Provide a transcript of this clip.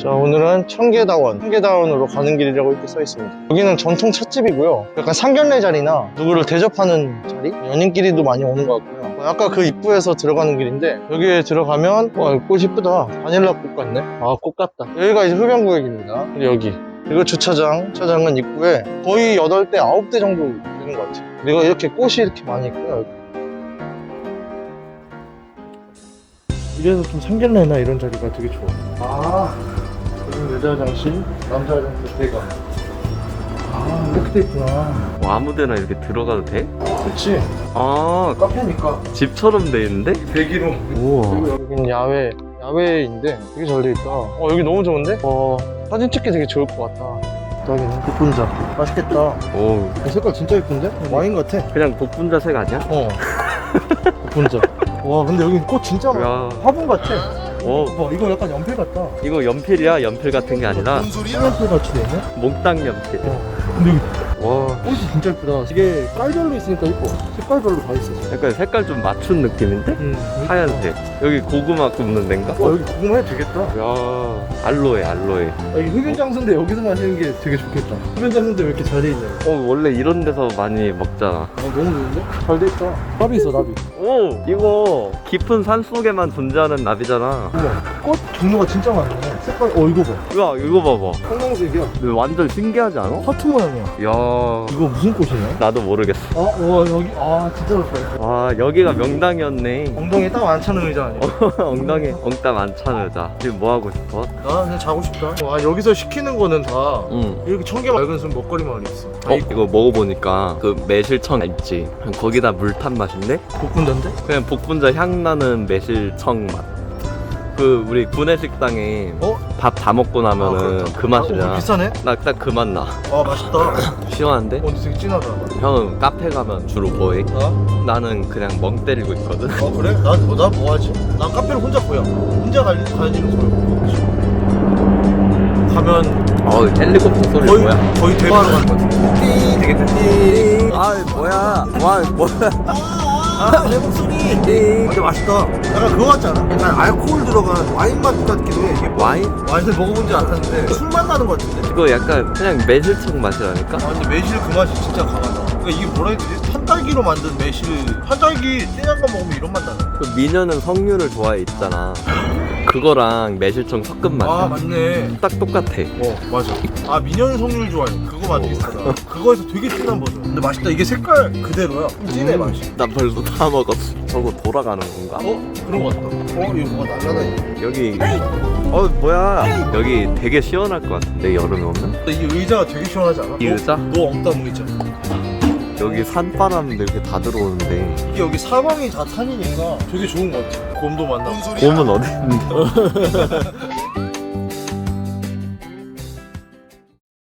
자 오늘은 청계다원 청계다원으로 가는 길이라고 이렇게 써 있습니다. 여기는 전통 찻집이고요. 약간 상견례 자리나 누구를 대접하는 자리? 연인끼리도 많이 오는 것 같고요. 아까 그 입구에서 들어가는 길인데 여기에 들어가면 와꽃 이쁘다. 바닐라 꽃 같네? 아 꽃 같다. 여기가 이제 흡연구역입니다. 여기. 이거 주차장. 주차장은 입구에 거의 8대 9대 정도 되는 것 같아요 그리고 이렇게 꽃이 이렇게 많이 있고요. 이래서 좀 상견례나 이런 자리가 되게 좋아. 아 여기 여자 화장실 남자 화장실 대가. 아 이렇게 돼 있구나. 뭐 아무데나 이렇게 들어가도 돼? 그치? 아. 카페니까. 집처럼 돼 있는데? 대기로. 우와. 그리고 여기는 야외 야외인데 되게 잘 돼 있다. 어 여기 너무 좋은데? 어. 사진 찍기 되게 좋을 것 같다 딱이네 복분자. 맛있겠다. 오이 색깔 진짜 예쁜데? 와인 같아. 그냥 복분자색 아니야? 어. 복분자. 와 근데 여기 꽃 진짜 많아. 야. 화분 같아. 오 와 이거 약간 연필 같다. 이거 연필이야? 연필 같은 게 아니라? 색연필 같이 돼 있네? 몽땅 연필. 근데 여기 와. 꽃이 진짜 예쁘다. 이게 깔별로 있으니까 예뻐. 색깔별로 다 있어. 약간 색깔 좀 맞춘 느낌인데? 음, 하얀색. 여기 고구마 굽는 데인가? 어 여기 고구마 해도 되겠다. 야 알로에 알로에. 여기 흡연 장소인데 여기서 마시는 게 되게 좋겠다. 흡연 장소인데 왜 이렇게 잘 돼 있냐? 어 원래 이런 데서 많이 먹잖아. 어 너무 좋은데? 잘 돼 있다. 나비 있어 나비. 오 이거 깊은 산 속에만 존재하는 나비잖아. 우와 꽃 종류가 진짜 많네. 색깔 어 이거 봐. 야 이거 봐봐. 형광색이야. 근데 완전 신기하지 않아? 하트 모양이야. 야 이거 무슨 꽃이냐? 나도 모르겠어 아, 와 여기 아 진짜 좋다 와 여기가 명당이었네 엉덩이 딱안 차는 의자 아니야? 엉덩이 엉땀 안 차는 여자 지금 뭐 하고 싶어? 나 그냥 자고 싶다 와 여기서 시키는 거는 다 응 이렇게 청계 맑은 숲 먹거리 마을이 있어 어? 이거 먹어보니까 그 매실청 있지 거기다 물 탄 맛인데? 복분자인데? 그냥 복분자 향 나는 매실청 맛. 그 우리 구내식당에 어? 밥 다 먹고 나면은 그 어, 맛이잖아. 비싸네? 나딱 그 맛 나. 아 맛있다 시원한데? 어 근데 되게 진하다 형은 카페 가면 주로 뭐해? 나? 나는 그냥 멍 때리고 있거든. 아 그래? 난 뭐, 난 뭐하지? 난 카페를 혼자 구야 혼자 갈, 가지는 소용 가면 어 헬리콥터 소리 거의 뭐야? 거의 가는 것 같은데 띠 되겠다 띠아 뭐야? 와 뭐야? 아 내 목소리 근데 맛있다 약간 그거 같지 않아? 약간 알코올 들어간 와인 맛 같기도 해 이게 와인? 와인을 먹어본 줄 알았는데 술 맛 나는 것 같은데 이거 약간 그냥 매실청 맛이라니까? 아 근데 매실 그 맛이 진짜 강하다 그러니까 이게 뭐라 해야 되지? 한딸기로 만든 매실 한딸기 ጤ난 거 먹으면 이런 맛 나네 그 미녀는 석류를 좋아해 있잖아. 그거랑 매실청 섞은 맛이야. 아 맞네 딱 똑같아. 어 맞아 아 민현 석률 좋아해 그거 맛 비슷하다 그거에서 되게 진한 버전 근데 맛있다 이게 색깔 그대로야 좀 진해 음, 맛이 나 벌써 다 먹었어. 저거 돌아가는 건가? 어? 그런 거 같다 어? 이거 뭐가 날라다니네 여기 어 뭐야? 여기 되게 시원할 것 같은데 여름에 오면? 이 의자가 되게 시원하지 않아? 이 의자? 너, 너 엉따무 의자 여기 산바람 이렇게 다 들어오는데. 이게 여기 사방이 다 산이니까 되게 좋은 것 같아 곰도 만나고. 곰은 어디 있는데?